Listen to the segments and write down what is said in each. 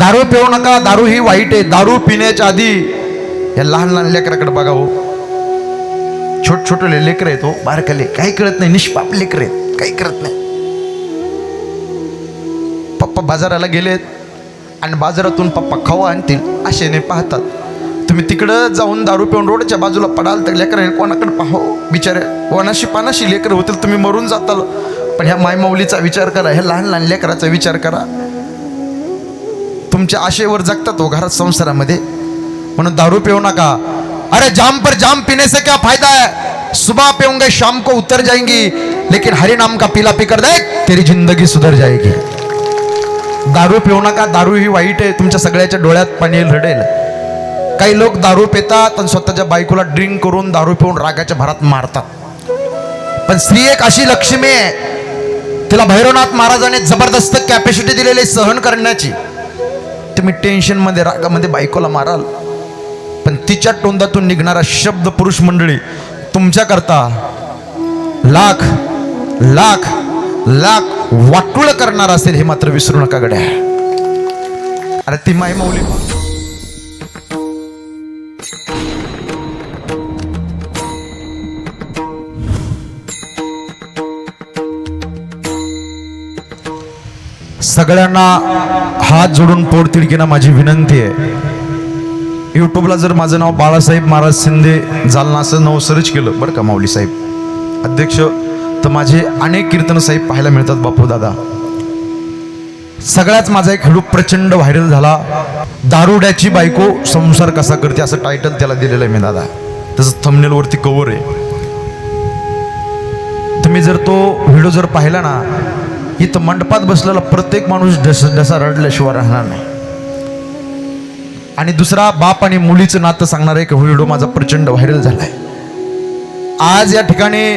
दारू पिऊ नका दारू ही वाईट आहे. दारू पिण्याच्या आधी या लहान लहान लेकराकडे बघा हो. छोट छोटे लेकर आहेत हो. बारकाले काही कळत नाही. निष्पाप लेकर आहेत. काही करत नाही. पप्पा बाजाराला गेलेत. आणि बाजारातून पप्पा खाऊ आणतील. आशेने पाहतात. तुम्ही तिकडं जाऊन दारू पिऊन रोडच्या बाजूला पडाल तर लेकर कोणाकडे पाहो बिचारे कोणाशी पानाशी लेकर होतील तुम्ही मरून जाताल. पण ह्या मायमाऊलीचा विचार करा. ह्या लहान लहान लेकराचा विचार करा. तुमच्या आशेवर जगतात तो घरात संसारामध्ये. म्हणून दारू पिऊ नका. अरे जाम पर जाम पिण्याचा से क्या फायदा है? सुबह पिऊंगे शाम को उतर जाएंगी लेकिन हरि नाम का पीला पीकर दे तेरी जिंदगी सुधर जाएगी। दारू पिऊ नका दारू ही वाईट आहे तुमच्या सगळ्याच्या डोळ्यात पाणी रडेल. काही लोक दारू पितात आणि स्वतःच्या बायकोला ड्रिंक करून दारू पिऊन रागाच्या भरात मारतात. पण स्त्री एक अशी लक्ष्मी आहे तिला भैरवनाथ महाराजाने जबरदस्त कॅपॅसिटी दिलेली सहन करण्याची. तुम्ही टेन्शनमध्ये रागामध्ये बायकोला माराल. पण तिच्या तोंडातून निघणारा शब्द पुरुष मंडळी तुमच्याकरता लाख लाख लाख वाटुळ करणार असेल हे मात्र विसरू नका गड्या. अरे ती माय माऊली सगळ्यांना हात जोडून पोटतिडकीनं माझी विनंती आहे. यूट्यूबला जर माझं नाव बाळासाहेब महाराज शिंदे जालना असं नाव सर्च केलं बरं का माऊली साहेब? अध्यक्ष तर माझे अनेक कीर्तन साहेब पाहायला मिळतात बापू दादा. सगळ्याच माझा एक हळू प्रचंड व्हायरल झाला. दारुड्याची बायको संसार कसा करते असं टायटल त्याला दिलेलं आहे मी दादा. तसं थमनेलवरती कवर आहे. तुम्ही जर तो व्हिडिओ जर पाहिला ना इथं मंडपात बसलेला प्रत्येक माणूस ढस ढसा रडल्याशिवाय राहणार नाही. आणि दुसरा बाप आणि मुलीचं नातं सांगणारा एक व्हिडिओ माझा प्रचंड व्हायरल झालाय. आज या ठिकाणी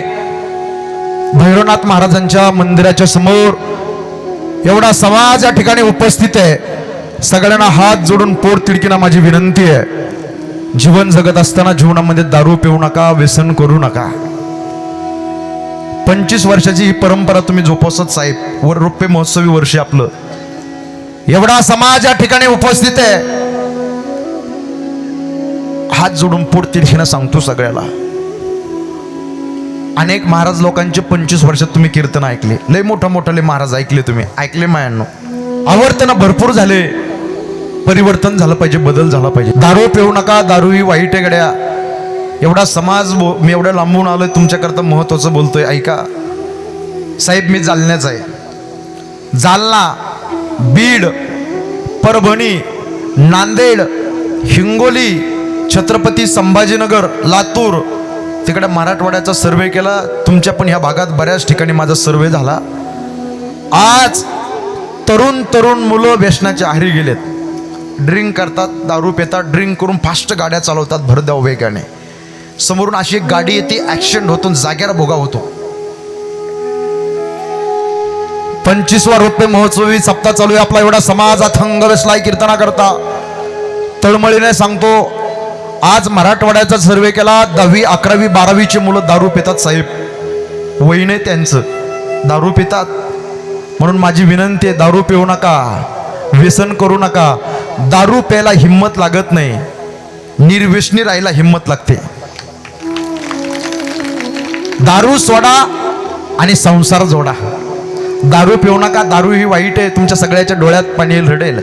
भैरवनाथ महाराजांच्या मंदिराच्या समोर एवढा समाज या ठिकाणी उपस्थित आहे. सगळ्यांना हात जोडून पोट तिडकीना माझी विनंती आहे. जीवन जगत असताना जीवनामध्ये दारू पिऊ नका व्यसन करू नका. पंचवीस वर्षाची ही परंपरा तुम्ही जोपासत साहेब. वर रुपये महोत्सवी वर्ष आपलं. एवढा समाज या ठिकाणी उपस्थित आहे. हात जोडून पुढतील तिरशीनं सांगतो सगळ्याला. अनेक महाराज लोकांचे पंचवीस वर्षात तुम्ही कीर्तन ऐकले. लय मोठा मोठा लय महाराज ऐकले तुम्ही. ऐकले मायांनो. आवर्तन भरपूर झाले. परिवर्तन झालं पाहिजे बदल झाला पाहिजे. दारू पिऊ नका दारू ही वाईट आहे गड्या. एवढा समाज बो मी एवढं लांबून आलोय तुमच्याकरता महत्वाचं बोलतोय ऐका. साहेब मी जालन्याचा आहे. जालना बीड परभणी नांदेड हिंगोली छत्रपती संभाजीनगर लातूर. तिकडे मराठवाड्याचा सर्वे केला. तुमच्या पण ह्या भागात बऱ्याच ठिकाणी माझा सर्वे झाला. आज तरुण तरुण मुलं व्यसनाच्या आहारी गेलेत. ड्रिंक करतात दारू पितात ड्रिंक करून फास्ट गाड्या चालवतात भरधाव वेगाने. समोरून अशी एक गाडी येते ऍक्सिडेंट होतो आणि जाग्यावर भोगा होतो. पंचवीसवा रुपये महोत्सवी सप्ताह चालू आहे. आपला एवढा समाज अथंग बसलाय कीर्तना करता. तळमळीने सांगतो आज मराठवाड्याचा सर्वे केला दहावी अकरावी बारावीची मुलं दारू पितात साहेब. वहीने त्यांचं. दारू पितात. म्हणून माझी विनंती आहे दारू पिऊ नका. व्यसन करू नका. दारू प्यायला हिंमत लागत नाही. निर्व्यसनी राहायला हिंमत लागते. दारू सोडा आणि संसार जोडा. दारू पिऊ नका दारू ही वाईट आहे. तुमच्या सगळ्याच्या डोळ्यात पाणी रडेल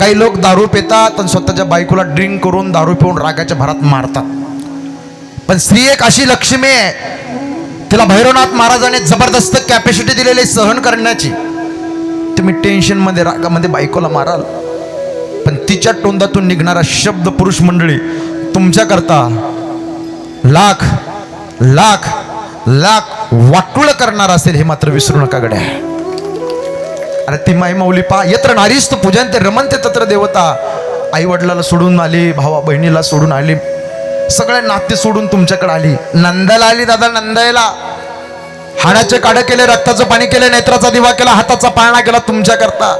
काही लोक दारू पितात आणि स्वतःच्या बायकोला ड्रिंक करून दारू पिऊन रागाच्या भरात मारतात. पण स्त्री एक अशी लक्ष्मी आहे तिला भैरवनाथ महाराजाने जबरदस्त कॅपॅसिटी दिलेली आहे सहन करण्याची. तुम्ही टेन्शनमध्ये रागामध्ये बायकोला माराल. पण तिच्या तोंडातून निघणारा शब्द पुरुष मंडळी तुमच्याकरता लाख लाख लाख वाटुळ करणार असेल हे मात्र विसरू नका गड्या. अरे ती माई माऊली पा यत्र नारीस्त पूजन ते रमनते तत्र देवता. आई वडिलाला सोडून आली भावा बहिणीला सोडून आली. सगळे नाते सोडून तुमच्याकडे आली. नंदाला आली दादा नंदायला. हाडाचे काढ केले रक्ताचं पाणी केले नेत्राचा दिवा केला हाताचा पाळणा केला तुमच्याकरता.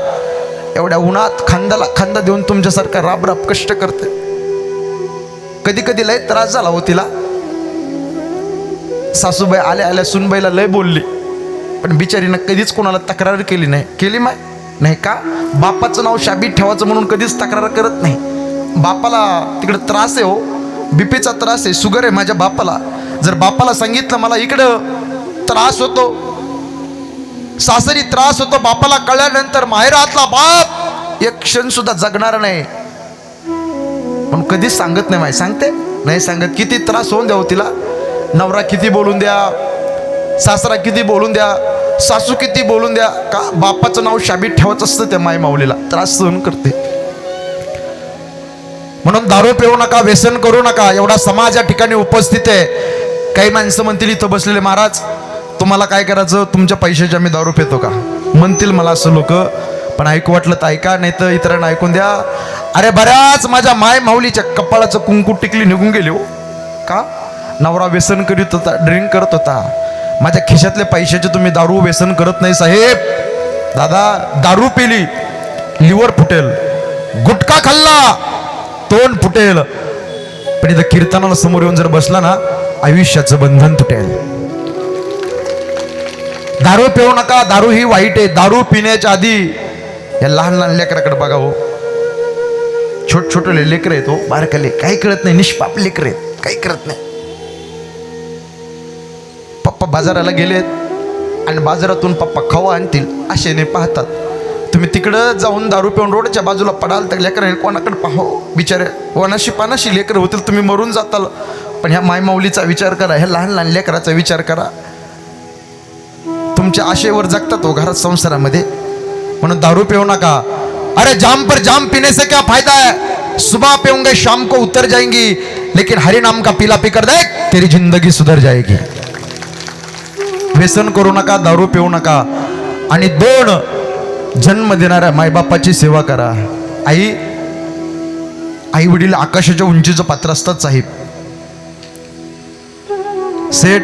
एवढ्या उन्हात खांद्याला खांदा देऊन तुमच्यासारखा राब राब कष्ट करते. कधी कधी लय त्रास झाला हो तिला. सासूबाई आल्या आल्या सुनबाईला लय बोलली. पण बिचारीनं कधीच कोणाला तक्रार केली नाही. केली माय? नाही का? बापाचं नाव शाबीत ठेवायचं म्हणून कधीच तक्रार करत नाही. बापाला तिकडे त्रास आहे हो. बीपीचा त्रास आहे. शुगर आहे माझ्या बापाला. जर बापाला सांगितलं मला इकडं त्रास होतो सासरी त्रास होतो बापाला कळल्यानंतर माहेरातला बाप एक क्षण सुद्धा जगणार नाही. पण कधीच सांगत नाही माय. सांगते? नाही सांगत. किती त्रास होऊन द्या हो तिला? नवरा किती बोलून द्या सासरा किती बोलून द्या सासू किती बोलून द्या का बापाचं नाव शाबीत ठेवत असतं त्या माय माऊलीला? त्रास सहन करते. म्हणून दारू पिऊ नका व्यसन करू नका एवढा समाज या ठिकाणी उपस्थित आहे. काही माणसं म्हणतील इथं बसलेले महाराज तुम्हाला काय करायचं? तुमच्या पैशाच्या आम्ही दारू पितो का? म्हणतील मला असं लोक. पण ऐकू वाटलं तर ऐका नाही तर इतरांना ऐकून द्या. अरे बऱ्याच माझ्या माय माऊलीच्या कपाळाचं कुंकू टिकली निघून गेली हो. का? नवरा व्यसन करीत होता ड्रिंक करत होता. माझ्या खिशातले पैशाचे तुम्ही दारू व्यसन करत नाही साहेब. दादा दारू पिली लिव्हर फुटेल गुटखा खाल्ला तोंड फुटेल. पण इथं कीर्तनाला समोर येऊन जर बसला ना आयुष्याचं बंधन तुटेल. दारू पिऊ नका दारू ही वाईट आहे. दारू पिण्याच्या आधी या लहान लहान लेकराकडे बघा हो. छोट छोटे लेकर आहेत हो. बारकाले काही कळत नाही. निष्पाप लेकर आहेत. काही करत नाही. पप्पा बाजाराला गेलेत आणि बाजारातून पप्पा खवा आणतील असेने पाहतात. तुम्ही तिकडं जाऊन दारू पिऊन रोडच्या बाजूला पडाल तर लेकर कोणाकडे पाहो बिचारे वनाशी पानाशी लेकर होतील तुम्ही मरून जाताल. पण ह्या मायमाऊलीचा विचार करा ह्या लहान लहान लेकराचा विचार करा. तुमच्या आशेवर जगतात हो घरात संसारामध्ये. म्हणून दारू पिऊ नका. अरे जाम पर जाम पिण्याचा से क्या फायदा है? सुबह पिऊंगे शाम को उतर जाएंगी. लेकिन हरि नाम का पीला पीकर देख तेरी जिंदगी सुधर जाएगी. व्यसन करू नका दारू पिऊ नका. आणि दोन जन्म देणाऱ्या मायबापाची सेवा करा. आई आई वडील आकाशाच्या उंचीचं पात्र असतात साहेब. सेठ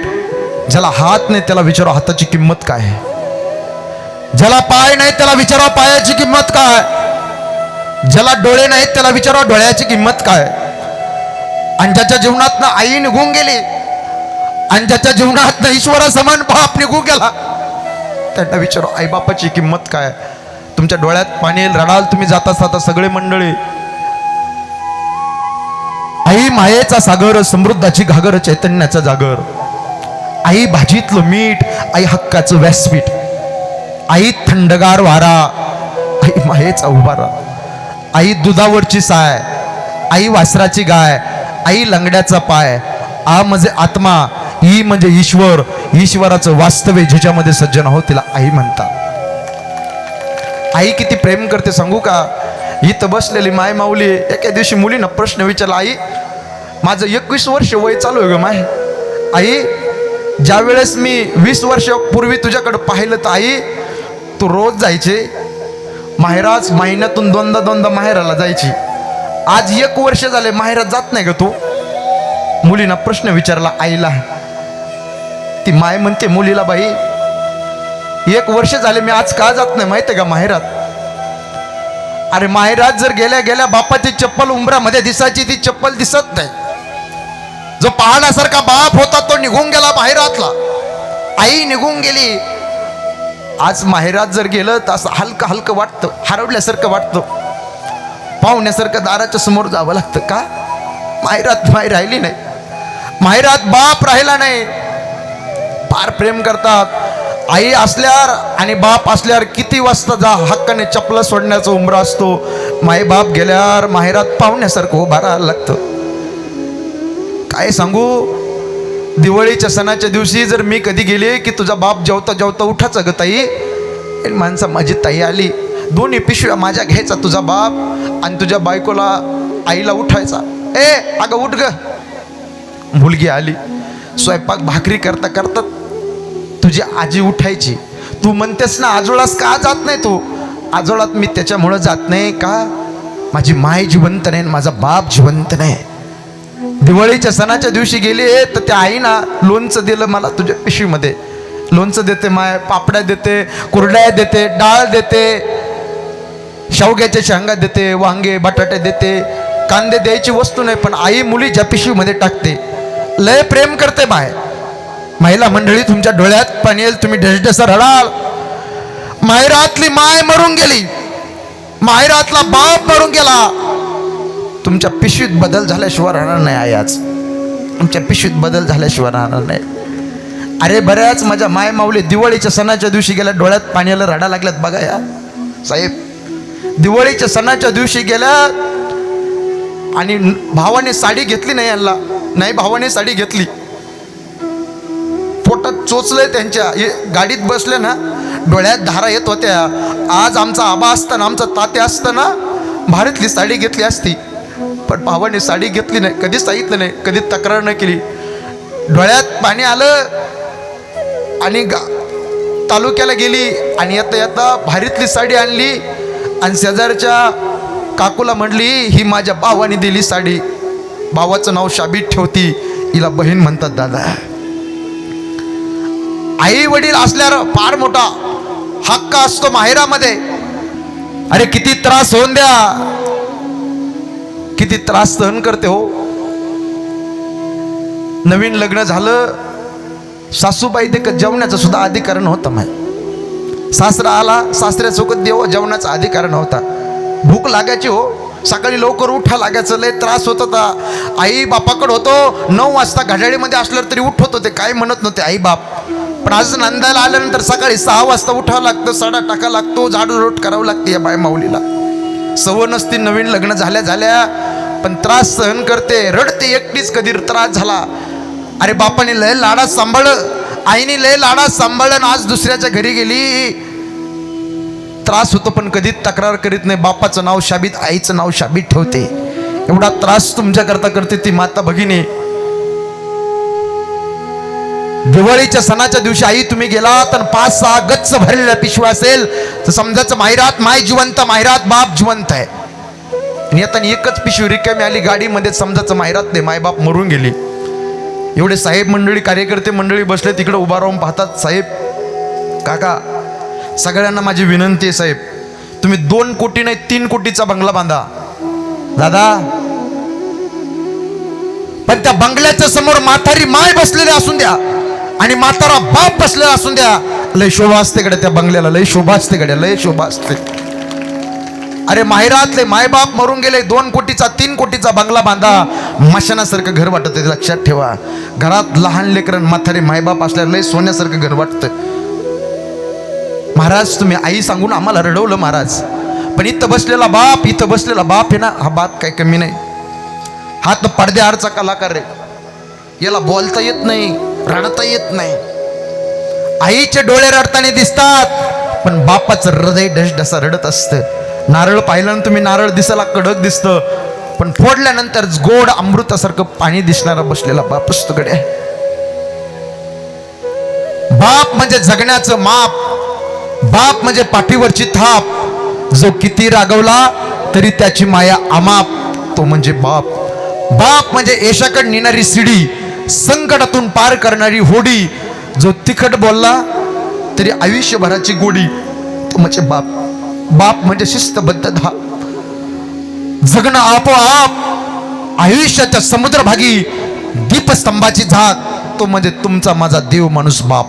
ज्याला हात नाही त्याला विचारा हाताची किंमत काय? आहे ज्याला पाय नाही त्याला विचारा पायाची किंमत काय? ज्याला डोळे नाहीत त्याला विचारा डोळ्याची किंमत काय? आणि ज्याच्या जीवनात आई निघून गेली आणि ज्याच्या जीवनात ईश्वरा समान बाप निघू गेला त्यांना विचारू आई बापाची किंमत काय तुमच्या डोळ्यात पाणी रडाल तुम्ही जाता जाता सगळे मंडळी. आई मायेचा सागर समृद्धाची घागर चैतन्याचा जागर. आई भाजीतलं मीठ आई हक्काचं व्यासपीठ. आई थंडगार वारा आई मायेचा उभारा. आई दुधावरची साय आई वासराची गाय आई लंगड्याचा पाय आ म्हणजे आत्मा ई म्हणजे ईश्वर ईश्वराचं वास्तव्य ज्याच्यामध्ये सज्जन हो तिला आई म्हणतात. आई किती प्रेम करते सांगू का? इथं बसलेली माय माऊली एका दिवशी मुलीनं प्रश्न विचारला आई माझं एकवीस वर्ष वय चालू आहे ग माय. आई ज्या वेळेस मी वीस वर्षापूर्वी तुझ्याकडं पाहिलं तर आई तू रोज जायचे. माहेराज महिन्यातून दोनदा दोनदा माहेराला जायची. आज एक वर्ष झाले माहेरात जात नाही ग तू. मुलीनं प्रश्न विचारला आईला ती माय म्हणते मुलीला बाई एक वर्ष झाले मी आज का जात नाही माहिती का माहेरात? अरे माहेरात जर गेल्या गेल्या बापाची चप्पल उंबरामध्ये दिसायची ती चप्पल दिसत नाही. जो पाहण्यासारखा बाप होता तो निघून गेला माहेरातला. आई निघून गेली. आज माहेरात जर गेलं तर असं हलकं हलकं वाटतं हरवल्यासारखं वाटतं. पाहुण्यासारखं दाराच्या समोर जावं लागतं का? माहेरात माई राहिली नाही. माहेरात बाप राहिला नाही. फार प्रेम करतात. आई असल्यावर आणि बाप असल्यावर किती वाजता जा हक्काने चपला सोडण्याचा उमरा असतो. माई बाप गेल्यावर माहेरात पाहुण्यासारखं उभा राहायला लागतं. काय सांगू? दिवाळीच्या सणाच्या दिवशी जर मी कधी गेले की तुझा बाप जेवता जेवता उठाचा ग ताई. माणसं माणसा माझी ताई आली. दोन्ही पिशव्या माझ्या घ्यायचा तुझा बाप आणि तुझ्या बायकोला आईला उठायचा. ए अगं उठ ग. मुलगी आली. स्वयंपाक भाकरी करता करता तुझी आजी उठायची. तू म्हणतेस ना आजोळास का जात नाही तू? आजोळात मी त्याच्यामुळं जात नाही का? माझी माय जिवंत नाही आणि माझा बाप जिवंत नाही. दिवाळीच्या सणाच्या दिवशी गेली तर त्या आईना लोणचं दिलं मला तुझ्या पिशवीमध्ये. लोणचं देते माय पापड्या देते कुरड्या देते डाळ देते शेवग्याच्या शेंगा देते वांगे बटाटे देते कांदे द्यायची वस्तू नाही पण आई मुलीच्या पिशवीमध्ये टाकते. लय प्रेम करते माय महिला मंडळी तुमच्या डोळ्यात पाणी येईल तुम्ही ढसढस रडाल. माहेरातली माय मरून गेली. माहेरातला बाप मरून गेला. तुमच्या पिशवीत बदल झाल्याशिवाय राहणार नाही आई आज. तुमच्या पिशवीत बदल झाल्याशिवाय राहणार नाही. अरे बऱ्याच माझ्या माय माऊली दिवाळीच्या सणाच्या दिवशी गेल्या डोळ्यात पाण्याला रडा लागल्यात. बघा या. साहेब दिवाळीच्या सणाच्या दिवशी गेल्या आणि भावाने साडी घेतली नाही यांना. नाही भावाने साडी घेतली. पोटात चोचलंय त्यांच्या. हे गाडीत बसले ना डोळ्यात धारा येत होत्या. आज आमचा आबा असताना आमचा तात्या असताना भारीतली साडी घेतली असती. पण भावाने साडी घेतली नाही. कधीच सांगितलं नाही. कधी तक्रार नाही केली. डोळ्यात पाणी आलं आणि गा तालुक्याला गेली आणि येता येता भारीतली साडी आणली आणि शेजारच्या काकूला म्हणली ही माझ्या भावाने दिली साडी. भावाचं नाव शाबीत ठेवती. हिला बहीण म्हणतात दादा. आई वडील असल्यावर फार मोठा हक्क असतो माहेरामध्ये. अरे किती त्रास होऊन द्या. किती त्रास सहन करते हो. नवीन लग्न झालं सासूबाई ते जेवणाचा सुद्धा अधिकार नव्हता माय. सासरा आला सासऱ्यासोबत देव जेवणाचा अधिकार नव्हता भूक लागायची हो. सकाळी लवकर उठा लागायचं लय त्रास होत होता. आई बापाकडे होतो. नऊ वाजता घड्याळीमध्ये असलं तरी उठ होतो. ते काय म्हणत नव्हते आई बाप पण आज नंदायला आल्यानंतर सकाळी सहा वाजता उठावं लागतं सडा टाका लागतो झाडू रोट करावं लागते या बाय माऊलीला. सवय नसती नवीन लग्न झाल्या झाल्या पण त्रास सहन करते रडते एकटीच कधी त्रास झाला. अरे बापाने लय लाडा सांभाळलं आईने लय लाडा सांभाळलं आणि आज दुसऱ्याच्या घरी गेली. त्रास होतो पण कधीच तक्रार करीत नाही. बापाचं नाव शाबीत आईचं नाव शाबीत ठेवते. एवढा त्रास तुमच्याकरता करते ती माता भगिनी. दिवाळीच्या सणाच्या दिवशी आई तुम्ही गेला तर पाच सहा गच्च भरलेल्या पिशव्या असेल तर समजायचं माहिरात माय जिवंत माहिरात बाप जिवंत आहे. आणि आता एकच पिशवी रिकामी आली गाडीमध्ये समजायचं माहिरात नाही मायबाप मरून गेली. एवढे साहेब मंडळी कार्यकर्ते मंडळी बसले तिकडे उभा राहून पाहतात साहेब काका सगळ्यांना माझी विनंती आहे साहेब. तुम्ही दोन कोटी नाही तीन कोटीचा बंगला बांधा. दादा पण त्या बंगल्याच्या समोर माथारी माय बसलेली असून द्या. आणि म्हातारा बाप बसलेला असून द्या. लय शोभा असते कडे त्या बंगल्याला लय शोभा असते कडे लय शोभा असते. अरे माहेरातले मायबाप मरून गेले दोन कोटीचा तीन कोटीचा बंगला बांधा. मशानासारखं घर वाटत ते लक्षात ठेवा. घरात लहान लेकरं म्हातारे मायबाप असल्यावर लय सोन्यासारखं घर वाटतं. महाराज तुम्ही आई सांगून आम्हाला रडवलं महाराज. पण इथं बसलेला बाप इथं बसलेला बाप आहे ना हा बाप काही कमी नाही. हा तर पडद्याआडचा कलाकार आहे. याला बोलता येत नाही. रडता येत नाही. आईचे डोळे रडताना दिसतात पण बापाचं हृदय ढसढसा रडत असतं. नारळ पाहिल्यानंतर तुम्ही नारळ दिसायला कडक दिसतं. पण फोडल्यानंतर गोड अमृतासारखं पाणी दिसणारा बसलेला बाप असतो बाप म्हणजे जगण्याचं माप. बाप म्हणजे पाठीवरची थाप. जो किती रागवला तरी त्याची माया अमाप. तो म्हणजे बाप. बाप म्हणजे येशाकडे नेणारी सिडी. संकटातून पार करणारी होडी जो तिखट बोलला तरी आयुष्यभराची गोडी तो म्हणजे बाप. बाप म्हणजे शिस्तबद्ध धाप. जगणं आपोआप आयुष्याच्या समुद्रभागी दीपस्तंभाची झाक. तो म्हणजे तुमचा माझा देव माणूस बाप.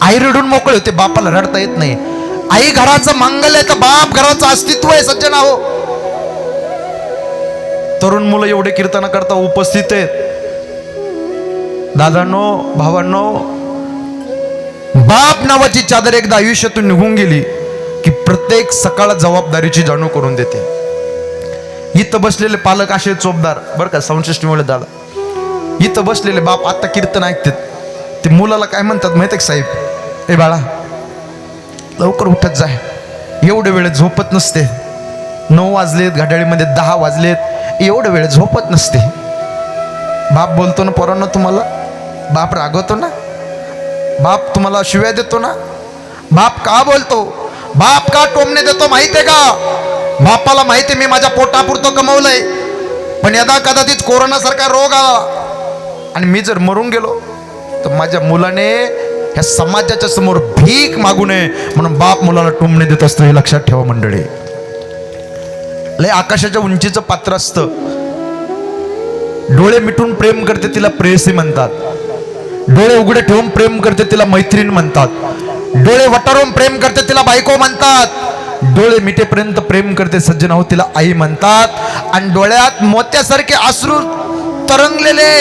आई रडून मोकळे होते बापाला रडता येत नाही. आई घराचं मांगल्य तर बाप घराचं अस्तित्व आहे सज्जना हो तरुण मुलं एवढे कीर्तनाकरता उपस्थित आहेत. दादांनो भावांनो बाप नावाची चादर एकदा आयुष्यातून निघून गेली की प्रत्येक सकाळ जबाबदारीची जाणीव करून देते. इथं बसलेले पालक असे चोपदार बरं का संशष्टीमुळे दादा. इथं बसलेले बाप आता कीर्तन ऐकतात. ते मुलाला काय म्हणतात माहिती का साहेब? ए बाळा लवकर उठत जाय एवढे वेळ झोपत नसते. नऊ वाजलेत घड्याळीमध्ये दहा वाजलेत. एवढं वेळ झोपत नसते. बाप बोलतो ना पोरांना तुम्हाला बाप रागवतो ना बाप तुम्हाला शिव्या देतो ना बाप का बोलतो बाप का टोमणे देतो माहिती आहे का? बापाला माहिती आहे मी माझ्या पोटापुरतं कमवलंय पण यदा कदाचित कोरोना सारखा रोग आला आणि मी जर मरून गेलो तर माझ्या मुलाने ह्या समाजाच्या समोर भीक मागू नये म्हणून बाप मुलाला टोमणे देत असतो हे लक्षात ठेवा मंडळी. लय आकाशाच्या उंचीचं पात्र असतं. डोळे मिटून प्रेम करते तिला प्रेयसी म्हणतात. डोळे उघडे ठेवून प्रेम करते तिला मैत्रीण म्हणतात. डोळे वटारून प्रेम करते तिला बायको म्हणतात. डोळे मिटेपर्यंत प्रेम करते सज्जन हो तिला आई म्हणतात. आणि डोळ्यात मोत्यासारखे अश्रू तरंगलेले.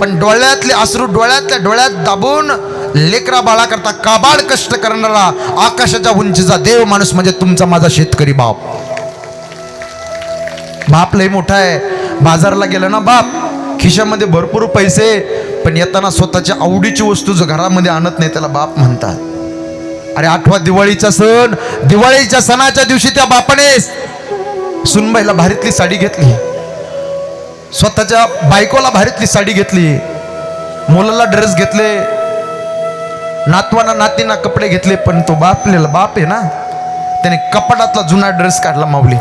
पण डोळ्यातले अश्रू डोळ्यातल्या डोळ्यात दाबून लेकरा बाळा करता काबाड कष्ट करणारा आकाशाच्या उंचीचा देव माणूस म्हणजे तुमचा माझा शेतकरी बाप. बाप लय मोठा आहे. बाजारला गेला ना बाप खिशामध्ये भरपूर पैसे पण येताना स्वतःच्या आवडीची वस्तू जो घरामध्ये आणत नाही त्याला बाप म्हणतात. अरे आठवा दिवाळीचा सण दिवाळीच्या सणाच्या दिवशी त्या बापाने सुनबाईला भारीतली साडी घेतली. स्वतःच्या बायकोला भारीतली साडी घेतली. मुलाला ड्रेस घेतले. नातवाना नातींना कपडे घेतले पण तो बापलेला बाप आहे ना. त्याने कपाटातला जुना ड्रेस काढला माऊली.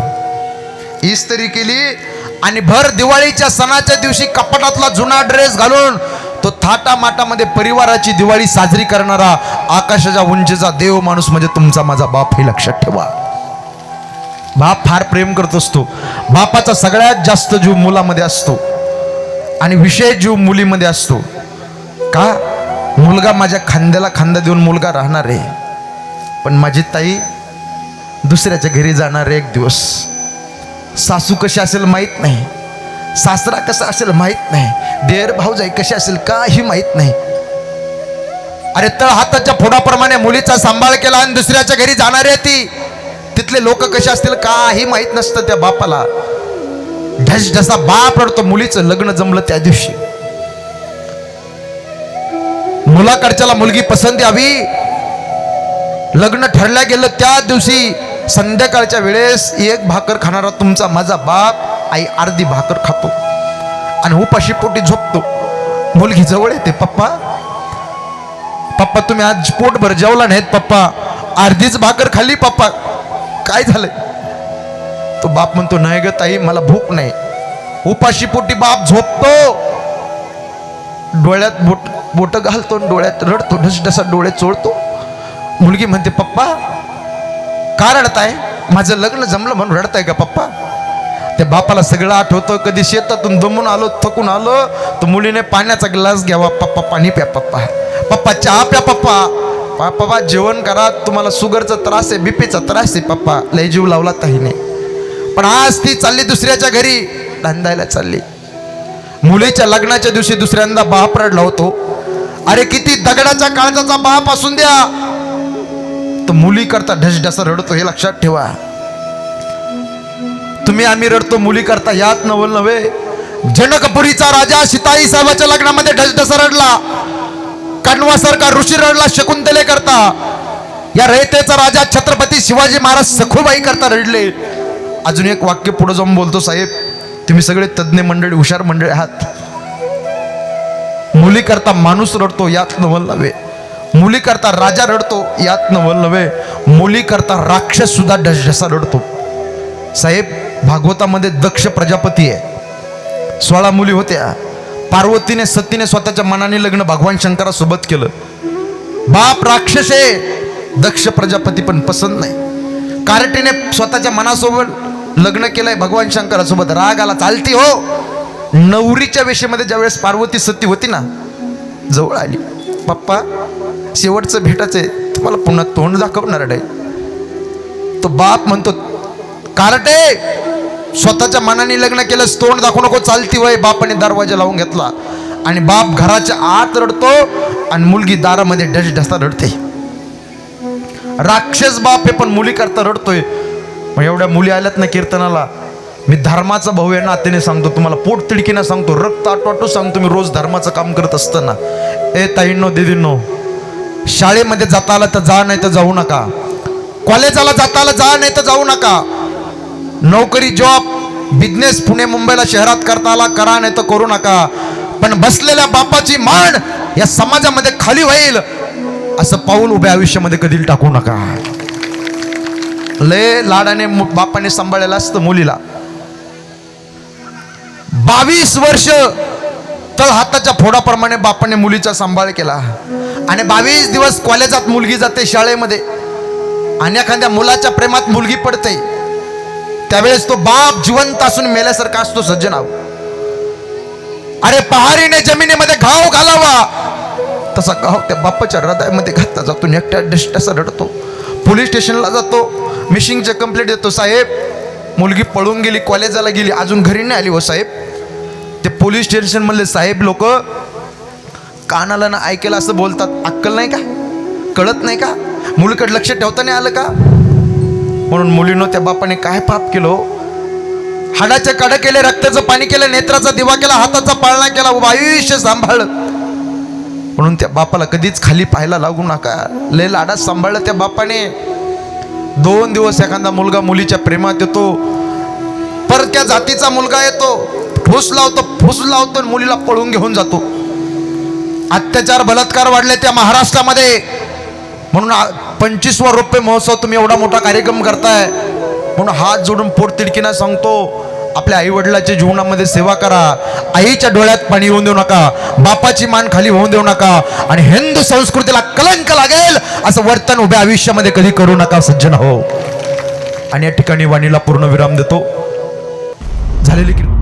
इस्त्री केली. आणि भर दिवाळीच्या सणाच्या दिवशी कपाटातला जुना ड्रेस घालून तो थाटा माटामध्ये परिवाराची दिवाळी साजरी करणारा आकाशाच्या उंचीचा देव माणूस म्हणजे तुमचा माझा बाप हे लक्षात ठेवा. बाप फार प्रेम करत असतो. बापाचा सगळ्यात जास्त जीव मुलामध्ये असतो. आणि विशेष जीव मुलीमध्ये असतो. का? मुलगा माझ्या खांद्याला खांदा देऊन मुलगा राहणार आहे. पण माझी ताई दुसऱ्याच्या घरी जाणार आहे एक दिवस. सासू कशी असेल माहीत नाही. सासरा कसा असेल माहीत नाही. देर भाऊजाई कशी असेल काही माहीत नाही. अरे तळ हाताच्या फोडाप्रमाणे मुलीचा सांभाळ केला आणि दुसऱ्याच्या घरी जाणार आहे ती. तिथले लोक कसे असतील काही माहीत नसतं त्या बापाला. ढस ढसा बाप रडतो मुलीचं लग्न जमलं त्या दिवशी. मुलाकडच्याला मुलगी पसंत यावी. लग्न ठरल्या गेलं त्या दिवशी. संध्याकाळच्या वेळेस एक भाकर खाणारा तुमचा माझा बाप आई अर्धी भाकर खातो. आणि उपाशी पोटी झोपतो. मुलगी जवळ येते पप्पा पप्पा तुम्ही आज पोटभर जेवला नाहीत पप्पा. अर्धीच भाकर खाल्ली पप्पा. काय झालंय? तो बाप म्हणतो नाही ग ताई मला भूक नाही. उपाशी पोटी बाप झोपतो. डोळ्यात बोट बोट घालतो डोळ्यात रडतो. ढसढसा डोळे चोळतो. मुलगी म्हणते पप्पा का रडताय? माझं लग्न जमलं म्हणून रडताय का पप्पा? त्या बापाला सगळं आठवतं कधी शेतातून दमून आलो थकून आलो तर मुलीने पाण्याचा ग्लास घ्यावा पप्पा पाणी प्या पप्पा. पप्पा चहा प्या पप्पा. पप्पा जेवण करा तुम्हाला शुगरचा त्रास आहे बीपीचा त्रास आहे पप्पा. लय जीव लावला ताईने. पण आज ती चालली दुसऱ्याच्या घरी. धंदायला चालली. मुलीच्या लग्नाच्या दिवशी दुसऱ्यांदा बाप रडला होतो. अरे किती दगडाच्या काळजाचा बाप असून द्या. तर मुली करता ढसढसा रडतो हे लक्षात ठेवा. तुम्ही आम्ही रडतो मुली करता यात नवल नव्हे. जनकपुरीचा राजा शिताई साहेबाच्या लग्नामध्ये ढसढसा रडला. कण्वासारखा ऋषी रडला शकुंतले करता. या रयतेचा राजा छत्रपती शिवाजी महाराज सखूबाई करता रडले. अजून एक वाक्य पुढे जाऊन बोलतो साहेब. तुम्ही सगळे तज्ज्ञ मंडळी हुशार मंडळी आहात. मुली करता माणूस रडतो यात नवल नव्हे. मुली करता राजा रडतो यात नवल नव्हे मुली करता राक्षस सुद्धा ढसढसा रडतो. साहेब भागवतामध्ये दक्ष प्रजापती आहे. सोळा मुली होत्या. पार्वतीने सतीने स्वतःच्या मनाने लग्न भगवान शंकरासोबत केलं. बाप राक्षस आहे. दक्ष प्रजापती पण पसंत नाही. कार्टीने स्वतःच्या मनासोबत लग्न केलंय भगवान शंकरासोबत. राग आला चालती हो. नवरीच्या वेशेमध्ये ज्यावेळेस पार्वती सती होती ना जवळ आली. पप्पा शेवटचं भेटायचं आहे तुम्हाला पुन्हा तोंड दाखवणार आहे तो बाप म्हणतो कारटे स्वतःच्या मनाने लग्न केलंस तोंड दाखवू नको चालती वय. बापाने दरवाजा लावून घेतला. आणि बाप घराच्या आत रडतो आणि मुलगी दारामध्ये डस ढसा रडते. राक्षस बाप हे पण मुली करता रडतोय. मग एवढ्या मुली आल्यात ना कीर्तनाला. मी धर्माचा भाऊ आहे नातेने सांगतो तुम्हाला पोट तिडकीनं सांगतो रक्त आटवाटू सांगतो मी रोज धर्माचं काम करत असताना. ए ताईंनो दिदींनो शाळेमध्ये जाता आलं तर जा नाही तर जाऊ नका. कॉलेजाला जाता आला जा नाही तर जाऊ नका. नोकरी जॉब बिझनेस पुणे मुंबईला शहरात करता आला करा नाही तर करू नका. पण बसलेल्या बापाची मान या समाजामध्ये खाली होईल असं पाऊल उभ्या आयुष्यामध्ये कधी टाकू नका. लय लाडाने मु- बापाने सांभाळलेलं असतं मुलीला. बावीस वर्ष तळ हाताच्या फोडाप्रमाणे बापाने मुलीचा सांभाळ केला. आणि बावीस दिवस कॉलेजात मुलगी जाते शाळेमध्ये. आणि एखाद्या मुलाच्या प्रेमात मुलगी पडते. त्यावेळेस तो बाप जिवंत असून मेल्यासारखा असतो सज्जनाव. अरे पहारीने जमिनीमध्ये घाव घालावा. तसा घाव त्या बापाच्या हृदयामध्ये घातला जातो. एकट्या डिस्टासा रडतो. पोलीस स्टेशनला जातो. मिशिंगचे कंप्लेंट देतो. साहेब मुलगी पळून गेली कॉलेजाला गेली अजून घरी नाही आली हो साहेब. ते पोलीस स्टेशनमधले साहेब लोक कानाला ना ऐकायला असं बोलतात. अक्कल नाही का? कळत नाही का? मुलीकडे लक्ष ठेवता नाही आलं का? म्हणून मुलीनं त्या बापाने काय पाप केलं? हाडाचे कडे केले रक्ताचं पाणी केलं नेत्राचा दिवा केला हाताचा पाळणा केला आयुष्य सांभाळलं. म्हणून त्या बापाला कधीच खाली पाहायला लागू नका. लय लाडात सांभाळलं त्या बापाने. दोन दिवस एखादा मुलगा मुलीच्या प्रेमात येतो. परक्या जातीचा मुलगा येतो. फुस लावतो फुस लावतो आणि मुलीला पळून घेऊन जातो. अत्याचार बलात्कार वाढले त्या महाराष्ट्रामध्ये. म्हणून पंचवीसवर पंचवीसवा रुपये महोत्सव तुम्ही एवढा मोठा कार्यक्रम करताय. म्हणून हात जोडून पोटतिडकीनं सांगतो आपल्या आई वडिलाच्या जीवनामध्ये सेवा करा. आईच्या डोळ्यात पाणी होऊन देऊ नका. बापाची मान खाली होऊन देऊ नका. आणि हिंदू संस्कृतीला कलंक लागेल असं वर्तन उभ्या आयुष्यामध्ये कधी करू नका सज्जन हो. आणि या ठिकाणी वाणीला पूर्ण विराम देतो. झालेली की